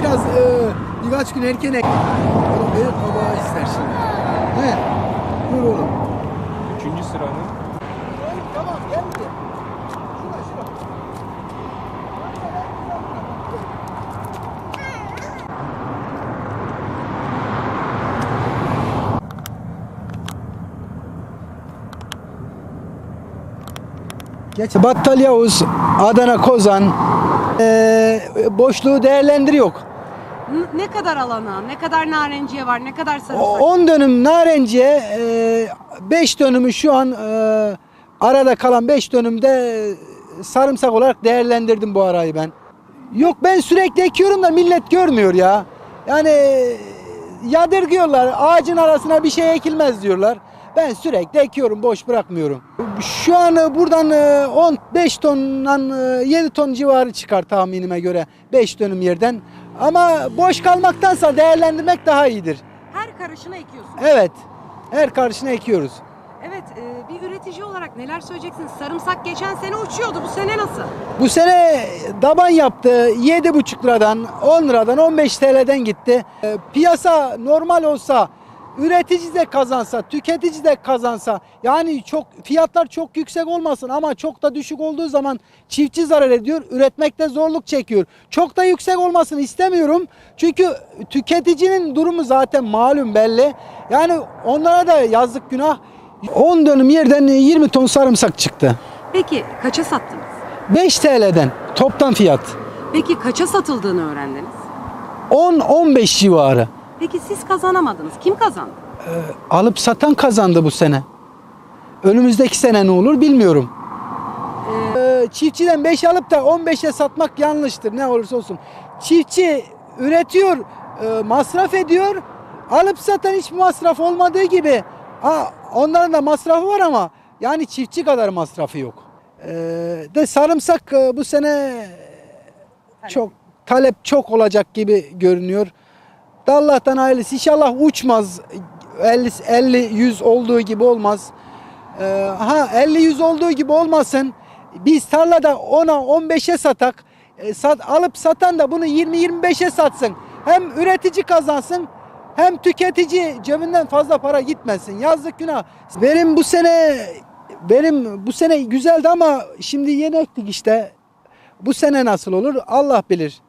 biraz e, birkaç gün erken ek. Oğlum benim baba ister şimdi. He. Dur oğlum. Üçüncü sıranın Tamam geldi. Şura şura. Geç. Battal Yavuz, Adana Kozan eee, boşluğu değerlendiriyor. N- Ne kadar alana, ne kadar narenciye var, ne kadar sarımsak? 10 dönüm narenciye 5 dönümü şu an eee, arada kalan 5 dönümde eee, sarımsak olarak değerlendirdim bu arayı ben. Yok ben sürekli ekiyorum da millet görmüyor ya. Yani yadırgıyorlar. Ağacın arasına bir şey ekilmez diyorlar. Ben sürekli ekiyorum, boş bırakmıyorum. Şu an e, buradan e, 15 tondan e, 7 ton civarı çıkar tahminime göre 5 dönüm yerden. Ama boş kalmaktansa değerlendirmek daha iyidir. Her karışına ekiyorsun. Evet. Her karşına ekiyoruz. Evet, e, bir üretici olarak neler söyleyeceksiniz? Sarımsak geçen sene uçuyordu, bu sene nasıl? Bu sene daban yaptı 7,5 liradan 10 liradan 15 TL'den gitti. E, Piyasa normal olsa üretici de kazansa, tüketici de kazansa yani çok fiyatlar çok yüksek olmasın ama çok da düşük olduğu zaman çiftçi zarar ediyor, üretmekte zorluk çekiyor. Çok da yüksek olmasını istemiyorum. Çünkü tüketicinin durumu zaten malum belli. Yani onlara da yazık günah. 10 dönüm yerden 20 ton sarımsak çıktı. Peki kaça sattınız? 5 TL'den toptan fiyat. Peki kaça satıldığını öğrendiniz? 10-15 civarı. Peki siz kazanamadınız. Kim kazandı? Alıp satan kazandı bu sene. Önümüzdeki sene ne olur bilmiyorum. Ee, çiftçiden 5 alıp da 15'e satmak yanlıştır ne olursa olsun. Çiftçi üretiyor, e, masraf ediyor. Alıp satan hiçbir masraf olmadığı gibi ha, onların da masrafı var ama yani çiftçi kadar masrafı yok. Ee, de sarımsak e, bu sene çok talep çok olacak gibi görünüyor. Da Allah'tan hayırlısı. İnşallah uçmaz. 50 50 100 olduğu gibi olmaz. Ee, ha 50 100 olduğu gibi olmasın. Biz tarlada 10'a 15'e satak. E, sat, alıp satan da bunu 20 25'e satsın. Hem üretici kazansın hem tüketici cebinden fazla para gitmesin. Yazık günah. Benim bu sene benim bu sene güzeldi ama şimdi yeni ektik işte. Bu sene nasıl olur Allah bilir.